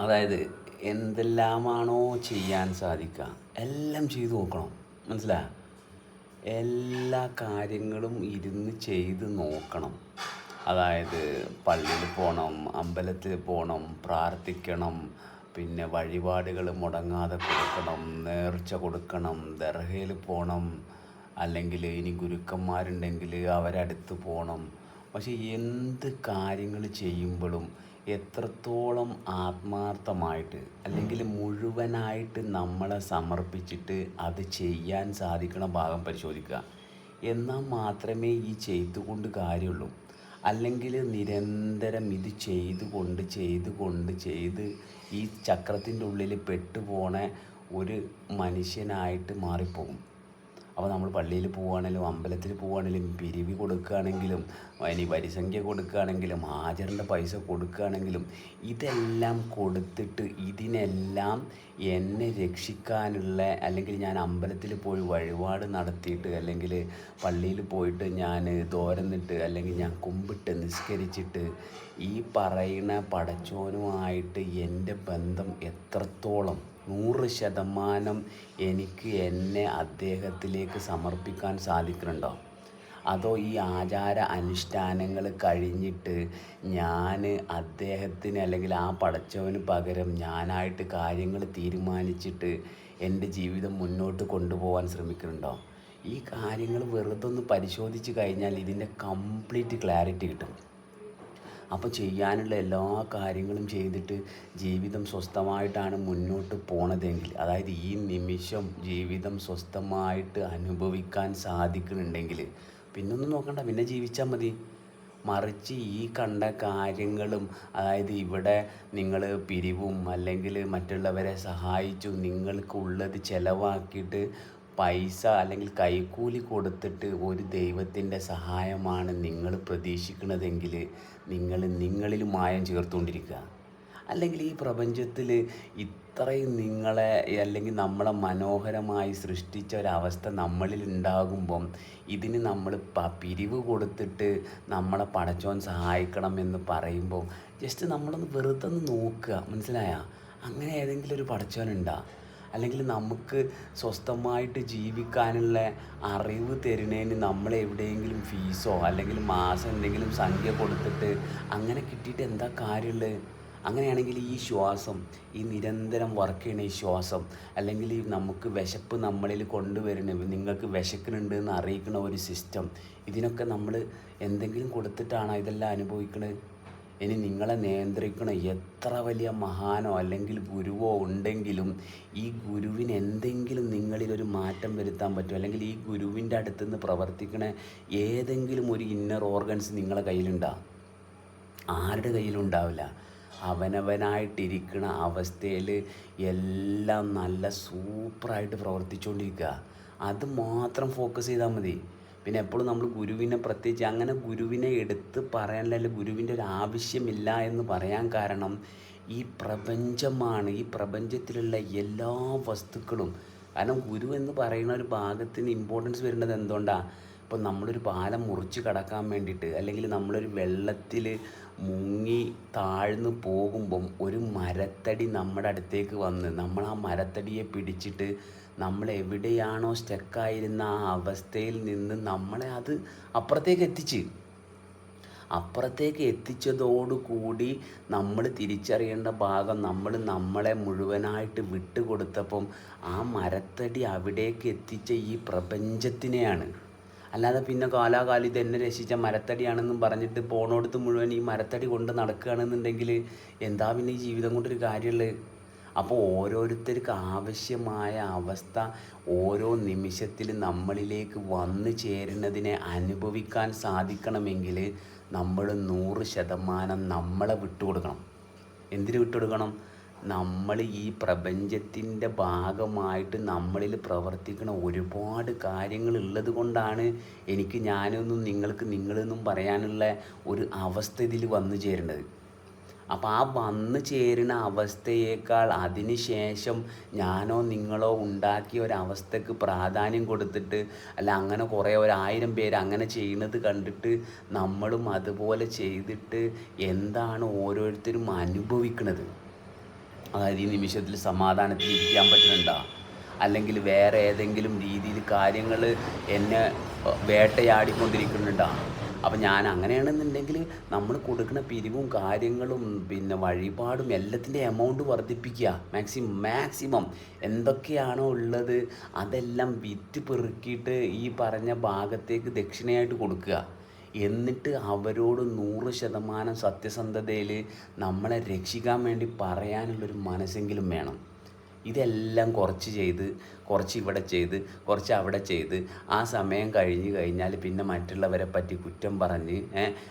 അതായത് എന്തെല്ലാമാണോ ചെയ്യാൻ സാധിക്കുക. എല്ലാം ചെയ്തു നോക്കണം. മനസ്സിലായ എല്ലാ കാര്യങ്ങളും ഇരുന്ന് ചെയ്ത് നോക്കണം. അതായത് പള്ളിയിൽ പോകണം അമ്പലത്തിൽ പോകണം പ്രാർത്ഥിക്കണം പിന്നെ വഴിപാടുകൾ മുടങ്ങാതെ കൊടുക്കണം നേർച്ച കൊടുക്കണം ദർഹയിൽ പോകണം അല്ലെങ്കിൽ ഇനി ഗുരുക്കന്മാരുണ്ടെങ്കിൽ അവരടുത്ത് പോകണം പക്ഷേ എന്ത് കാര്യങ്ങൾ ചെയ്യുമ്പോഴും എത്രത്തോളം ആത്മാർത്ഥമായിട്ട് അല്ലെങ്കിൽ മുഴുവനായിട്ട് നമ്മളെ സമർപ്പിച്ചിട്ട് അത് ചെയ്യാൻ സാധിക്കണ ഭാഗം പരിശോധിക്കുക. എന്നാൽ മാത്രമേ ഈ ചെയ്തുകൊണ്ട് കാര്യമുള്ളൂ. അല്ലെങ്കിൽ നിരന്തരം ഇത് ചെയ്തുകൊണ്ട് ചെയ്തുകൊണ്ട് ചെയ്ത് ഈ ചക്രത്തിന്റെ ഉള്ളിൽ പെട്ടുപോണ ഒരു മനുഷ്യനായിട്ട് മാറിപ്പോകും. അപ്പോൾ നമ്മൾ പള്ളിയിൽ പോവുകയാണെങ്കിലും അമ്പലത്തിൽ പോവുകയാണെങ്കിലും പിരിവി കൊടുക്കുകയാണെങ്കിലും ഇനി പരിസംഖ്യ കൊടുക്കുകയാണെങ്കിലും ഹാജറിന്റെ പൈസ കൊടുക്കുകയാണെങ്കിലും ഇതെല്ലാം കൊടുത്തിട്ട് ഇതിനെല്ലാം എന്നെ രക്ഷിക്കാനുള്ള അല്ലെങ്കിൽ ഞാൻ അമ്പലത്തിൽ പോയി വഴിപാട് നടത്തിയിട്ട് അല്ലെങ്കിൽ പള്ളിയിൽ പോയിട്ട് ഞാൻ തോരന്നിട്ട് അല്ലെങ്കിൽ ഞാൻ കുമ്പിട്ട് നിസ്കരിച്ചിട്ട് ഈ പറയുന്ന പടച്ചോനുമായിട്ട് എന്റെ ബന്ധം എത്രത്തോളം നൂറ് ശതമാനം എനിക്ക് എന്നെ അദ്ദേഹത്തിലേക്ക് സമർപ്പിക്കാൻ സാധിക്കുന്നുണ്ടോ? അതോ ഈ ആചാര അനുഷ്ഠാനങ്ങൾ കഴിഞ്ഞിട്ട് ഞാൻ അദ്ദേഹത്തിന് അല്ലെങ്കിൽ ആ പടച്ചവന് പകരം ഞാനായിട്ട് കാര്യങ്ങൾ തീരുമാനിച്ചിട്ട് എന്റെ ജീവിതം മുന്നോട്ട് കൊണ്ടുപോകാൻ ശ്രമിക്കുന്നുണ്ടോ? ഈ കാര്യങ്ങൾ വെറുതെ ഒന്ന് പരിശോധിച്ച് കഴിഞ്ഞാൽ ഇതിന്റെ കംപ്ലീറ്റ് ക്ലാരിറ്റി കിട്ടും. അപ്പോൾ ചെയ്യാനുള്ള എല്ലാ കാര്യങ്ങളും ചെയ്തിട്ട് ജീവിതം സ്വസ്ഥമായിട്ടാണ് മുന്നോട്ട് പോണതെങ്കിൽ അതായത് ഈ നിമിഷം ജീവിതം സ്വസ്ഥമായിട്ട് അനുഭവിക്കാൻ സാധിക്കുന്നുണ്ടെങ്കിൽ പിന്നൊന്നും നോക്കണ്ട പിന്നെ ജീവിച്ചാൽ മതി. മറിച്ച് ഈ കണ്ട കാര്യങ്ങളും അതായത് ഇവിടെ നിങ്ങൾ പിരിവും അല്ലെങ്കിൽ മറ്റുള്ളവരെ സഹായിച്ചു നിങ്ങൾക്കുള്ളത് ചിലവാക്കിയിട്ട് പൈസ അല്ലെങ്കിൽ കൈക്കൂലി കൊടുത്തിട്ട് ഒരു ദൈവത്തിന്റെ സഹായമാണ് നിങ്ങൾ പ്രതീക്ഷിക്കുന്നതെങ്കിൽ നിങ്ങൾ നിങ്ങളിൽ മായം ചേർത്തുകൊണ്ടിരിക്കുക. അല്ലെങ്കിൽ ഈ പ്രപഞ്ചത്തിൽ ഇത്രയും നിങ്ങളെ അല്ലെങ്കിൽ നമ്മളെ മനോഹരമായി സൃഷ്ടിച്ച ഒരവസ്ഥ നമ്മളിൽ ഉണ്ടാകുമ്പം ഇതിന് നമ്മൾ പ പിരിവ് കൊടുത്തിട്ട് നമ്മളെ പടച്ചോൻ സഹായിക്കണം എന്ന് പറയുമ്പോൾ ജസ്റ്റ് നമ്മളൊന്ന് വെറുതെ നോക്കുക. മനസ്സിലായ? അങ്ങനെ ഏതെങ്കിലും ഒരു പടച്ചോനുണ്ടോ അല്ലെങ്കിൽ നമുക്ക് സ്വസ്ഥമായിട്ട് ജീവിക്കാനുള്ള അറിവ് തരുന്നതിന് നമ്മൾ എവിടെയെങ്കിലും ഫീസോ അല്ലെങ്കിൽ മാസം എന്തെങ്കിലും സംഖ്യ കൊടുത്തിട്ട് അങ്ങനെ കിട്ടിയിട്ട് എന്താ കാര്യമുള്ളത് അങ്ങനെയാണെങ്കിൽ ഈ ശ്വാസം ഈ നിരന്തരം വർക്ക് ചെയ്യണ ഈ ശ്വാസം അല്ലെങ്കിൽ ഈ നമുക്ക് വിശപ്പ് നമ്മളിൽ കൊണ്ടുവരുന്ന നിങ്ങൾക്ക് വിശക്കുന്നുണ്ട് എന്ന് അറിയിക്കുന്ന ഒരു സിസ്റ്റം ഇതിനൊക്കെ നമ്മൾ എന്തെങ്കിലും കൊടുത്തിട്ടാണ് ഇതെല്ലാം അനുഭവിക്കുന്നത് ഇനി നിങ്ങളെ നിയന്ത്രിക്കണ എത്ര വലിയ മഹാനോ അല്ലെങ്കിൽ ഗുരുവോ ഉണ്ടെങ്കിലും ഈ ഗുരുവിന് എന്തെങ്കിലും നിങ്ങളിൽ ഒരു മാറ്റം വരുത്താൻ പറ്റും അല്ലെങ്കിൽ ഈ ഗുരുവിന്റെ അടുത്ത് നിന്ന് പ്രവർത്തിക്കണ ഏതെങ്കിലും ഒരു ഇന്നർ ഓർഗൻസ് നിങ്ങളെ കയ്യിലുണ്ടാവും ആരുടെ കയ്യിലുണ്ടാവില്ല? അവനവനായിട്ടിരിക്കുന്ന അവസ്ഥയിൽ എല്ലാം നല്ല സൂപ്പറായിട്ട് പ്രവർത്തിച്ചുകൊണ്ടിരിക്കുക അത് മാത്രം ഫോക്കസ് ചെയ്താൽ മതി. പിന്നെ എപ്പോഴും നമ്മൾ ഗുരുവിനെ പ്രത്യേകിച്ച് അങ്ങനെ ഗുരുവിനെ എടുത്ത് പറയാനല്ല ഗുരുവിന്റെ ഒരു ആവശ്യമില്ല എന്ന് പറയാൻ കാരണം ഈ പ്രപഞ്ചമാണ്. ഈ പ്രപഞ്ചത്തിലുള്ള എല്ലാ വസ്തുക്കളും. കാരണം ഗുരു എന്ന് പറയുന്ന ഒരു ഭാഗത്തിന് ഇമ്പോർട്ടൻസ് വരേണ്ടത് എന്തുകൊണ്ടാണ് ഇപ്പം നമ്മളൊരു പാലം മുറിച്ച് കടക്കാൻ വേണ്ടിയിട്ട് അല്ലെങ്കിൽ നമ്മളൊരു വെള്ളത്തിൽ മുങ്ങി താഴ്ന്നു പോകുമ്പം ഒരു മരത്തടി നമ്മുടെ അടുത്തേക്ക് വന്ന് നമ്മൾ ആ മരത്തടിയെ പിടിച്ചിട്ട് നമ്മൾ എവിടെയാണോ സ്റ്റക്കായിരുന്ന ആ അവസ്ഥയിൽ നിന്ന് നമ്മളെ അത് അപ്പുറത്തേക്ക് എത്തിച്ച്. അപ്പുറത്തേക്ക് എത്തിച്ചതോടുകൂടി നമ്മൾ തിരിച്ചറിയേണ്ട ഭാഗം നമ്മൾ നമ്മളെ മുഴുവനായിട്ട് വിട്ടുകൊടുത്തപ്പം ആ മരത്തടി അവിടേക്ക് എത്തിച്ച ഈ പ്രപഞ്ചത്തിനെയാണ്. അല്ലാതെ പിന്നെ കാലാകാലം ഇത് എന്നെ രക്ഷിച്ച മരത്തടിയാണെന്നും പറഞ്ഞിട്ട് പോണോടത്ത് മുഴുവൻ ഈ മരത്തടി കൊണ്ട് നടക്കുകയാണെന്നുണ്ടെങ്കിൽ എന്താ പിന്നെ ഈ ജീവിതം കൊണ്ടൊരു കാര്യമുള്ളത് അപ്പോൾ ഓരോരുത്തർക്ക് ആവശ്യമായ അവസ്ഥ ഓരോ നിമിഷത്തിൽ നമ്മളിലേക്ക് വന്നു ചേരുന്നതിനെ അനുഭവിക്കാൻ സാധിക്കണമെങ്കിൽ നമ്മൾ നൂറ് ശതമാനം നമ്മളെ വിട്ടുകൊടുക്കണം. എന്തിനു വിട്ടുകൊടുക്കണം? നമ്മൾ ഈ പ്രപഞ്ചത്തിന്റെ ഭാഗമായിട്ട് നമ്മളിൽ പ്രവർത്തിക്കുന്ന ഒരുപാട് കാര്യങ്ങൾ ഉള്ളത് കൊണ്ടാണ് എനിക്ക് ഞാനൊന്നും നിങ്ങൾക്ക് നിങ്ങളെന്നും പറയാനുള്ള ഒരു അവസ്ഥ ഇതിൽ വന്നു ചേരേണ്ടത് അപ്പോൾ ആ വന്നു ചേരുന്ന അവസ്ഥയേക്കാൾ അതിനുശേഷം ഞാനോ നിങ്ങളോ ഉണ്ടാക്കിയ ഒരവസ്ഥക്ക് പ്രാധാന്യം കൊടുത്തിട്ട് അല്ല അങ്ങനെ കുറേ ഒരായിരം പേര് അങ്ങനെ ചെയ്യുന്നത് കണ്ടിട്ട് നമ്മളും അതുപോലെ ചെയ്തിട്ട് എന്താണ് ഓരോരുത്തരും അനുഭവിക്കുന്നത്. അതായത് ഈ നിമിഷത്തിൽ സമാധാനത്തിൽ ഇരിക്കാൻ പറ്റുന്നുണ്ടോ? അല്ലെങ്കിൽ വേറെ ഏതെങ്കിലും രീതിയിൽ കാര്യങ്ങൾ എന്നെ വേട്ടയാടിക്കൊണ്ടിരിക്കുന്നുണ്ടോ? അപ്പം ഞാൻ അങ്ങനെയാണെന്നുണ്ടെങ്കിൽ നമ്മൾ കൊടുക്കുന്ന പിരിവും കാര്യങ്ങളും പിന്നെ വഴിപാടും എല്ലാത്തിന്റെ എമൗണ്ട് വർദ്ധിപ്പിക്കുക. മാക്സിമം മാക്സിമം എന്തൊക്കെയാണോ ഉള്ളത് അതെല്ലാം വിറ്റ് പെറുക്കിയിട്ട് ഈ പറഞ്ഞ ഭാഗത്തേക്ക് ദക്ഷിണയായിട്ട് കൊടുക്കുക. എന്നിട്ട് അവരോട് നൂറ് ശതമാനം സത്യസന്ധതയിൽ നമ്മളെ രക്ഷിക്കാൻ വേണ്ടി പറയാനുള്ളൊരു മനസ്സെങ്കിലും വേണം. ഇതെല്ലാം കുറച്ച് ചെയ്ത് കുറച്ച് ഇവിടെ ചെയ്ത് കുറച്ച് അവിടെ ചെയ്ത് ആ സമയം കഴിഞ്ഞ് കഴിഞ്ഞാൽ പിന്നെ മറ്റുള്ളവരെ പറ്റി കുറ്റം പറഞ്ഞ്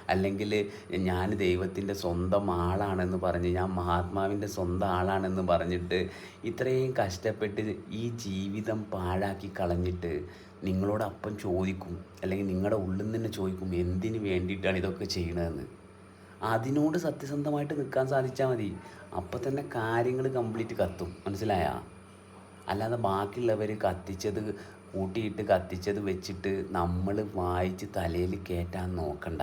അല്ലെങ്കിൽ ഞാൻ ദൈവത്തിന്റെ സ്വന്തം ആളാണെന്ന് പറഞ്ഞ് ഞാൻ മഹാത്മാവിന്റെ സ്വന്തം ആളാണെന്ന് പറഞ്ഞിട്ട് ഇത്രയും കഷ്ടപ്പെട്ട് ഈ ജീവിതം പാഴാക്കി കളഞ്ഞിട്ട് നിങ്ങളോട് അപ്പം ചോദിക്കും അല്ലെങ്കിൽ നിങ്ങളുടെ ഉള്ളിൽ നിന്ന് തന്നെ ചോദിക്കും എന്തിനു വേണ്ടിയിട്ടാണ് ഇതൊക്കെ ചെയ്യണതെന്ന്. അതിനോട് സത്യസന്ധമായിട്ട് നിൽക്കാൻ സാധിച്ചാൽ മതി. അപ്പം തന്നെ കാര്യങ്ങൾ കംപ്ലീറ്റ് കത്തും. മനസ്സിലായ? അല്ലാതെ ബാക്കിയുള്ളവർ കത്തിച്ചത് കൂട്ടിയിട്ട് കത്തിച്ചത് വെച്ചിട്ട് നമ്മൾ വായിച്ച് തലയിൽ കയറ്റാൻ നോക്കണ്ട.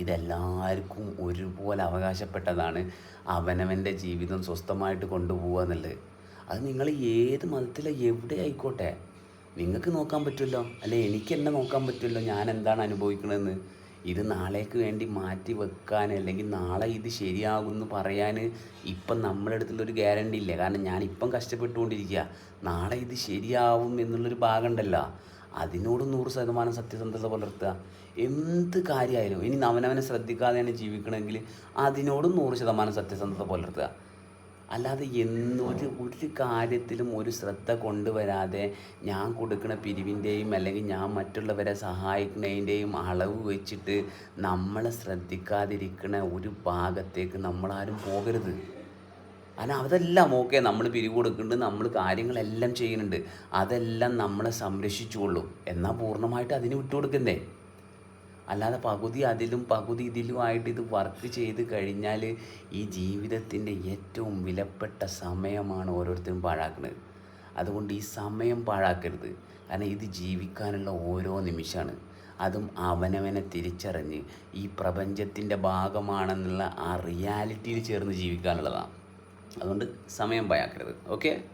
ഇതെല്ലാവർക്കും ഒരുപോലെ അവകാശപ്പെട്ടതാണ് അവനവന്റെ ജീവിതം സ്വസ്ഥമായിട്ട് കൊണ്ടുപോകുക എന്നുള്ളത്. അത് നിങ്ങൾ ഏത് മതത്തിലോ എവിടെ ആയിക്കോട്ടെ. നിങ്ങൾക്ക് നോക്കാൻ പറ്റുമല്ലോ. അല്ലെ എനിക്ക് എന്നെ നോക്കാൻ പറ്റുമല്ലോ. ഞാൻ എന്താണ് അനുഭവിക്കണമെന്ന് ഇത് നാളേക്ക് വേണ്ടി മാറ്റി വെക്കാൻ അല്ലെങ്കിൽ നാളെ ഇത് ശരിയാകുമെന്ന് പറയാൻ ഇപ്പം നമ്മുടെ അടുത്തുള്ളൊരു ഗ്യാരണ്ടി ഇല്ല. കാരണം ഞാൻ ഇപ്പം കഷ്ടപ്പെട്ടുകൊണ്ടിരിക്കുക. നാളെ ഇത് ശരിയാവും എന്നുള്ളൊരു ഭാഗം ഉണ്ടല്ലോ അതിനോട് നൂറ് ശതമാനം സത്യസന്ധത പുലർത്തുക. എന്ത് കാര്യമായാലും ഇനി അവനവനെ ശ്രദ്ധിക്കാതെയാണ് ജീവിക്കണമെങ്കിൽ അതിനോടും നൂറ് ശതമാനം സത്യസന്ധത പുലർത്തുക. അല്ലാതെ എന്നൊരു ഒരു കാര്യത്തിലും ഒരു ശ്രദ്ധ കൊണ്ടുവരാതെ ഞാൻ കൊടുക്കുന്ന പിരിവിന്റെയും അല്ലെങ്കിൽ ഞാൻ മറ്റുള്ളവരെ സഹായിക്കുന്നതിന്റെയും അളവ് വെച്ചിട്ട് നമ്മളെ ശ്രദ്ധിക്കാതിരിക്കുന്ന ഒരു ഭാഗത്തേക്ക് നമ്മളാരും പോകരുത്. അല്ല അതെല്ലാം ഓക്കെ നമ്മൾ പിരിവ് കൊടുക്കുന്നുണ്ട് നമ്മൾ കാര്യങ്ങളെല്ലാം ചെയ്യുന്നുണ്ട്. അതെല്ലാം നമ്മളെ സംരക്ഷിച്ചുകൊള്ളും. എന്നാൽ പൂർണമായിട്ട് അതിന് വിട്ടുകൊടുക്കണ്ടേ അല്ലാതെ പകുതി അതിലും പകുതി ഇതിലുമായിട്ട് ഇത് വർക്ക് ചെയ്ത് കഴിഞ്ഞാൽ ഈ ജീവിതത്തിന്റെ ഏറ്റവും വിലപ്പെട്ട സമയമാണ് ഓരോരുത്തരും പാഴാക്കുന്നത് അതുകൊണ്ട് ഈ സമയം പാഴാക്കരുത്. കാരണം ഇത് ജീവിക്കാനുള്ള ഓരോ നിമിഷമാണ്. അതും അവനവനെ തിരിച്ചറിഞ്ഞ് ഈ പ്രപഞ്ചത്തിന്റെ ഭാഗമാണെന്നുള്ള ആ റിയാലിറ്റിയിൽ ചേർന്ന് ജീവിക്കാനുള്ളതാണ്. അതുകൊണ്ട് സമയം പാഴാക്കരുത്. ഓക്കെ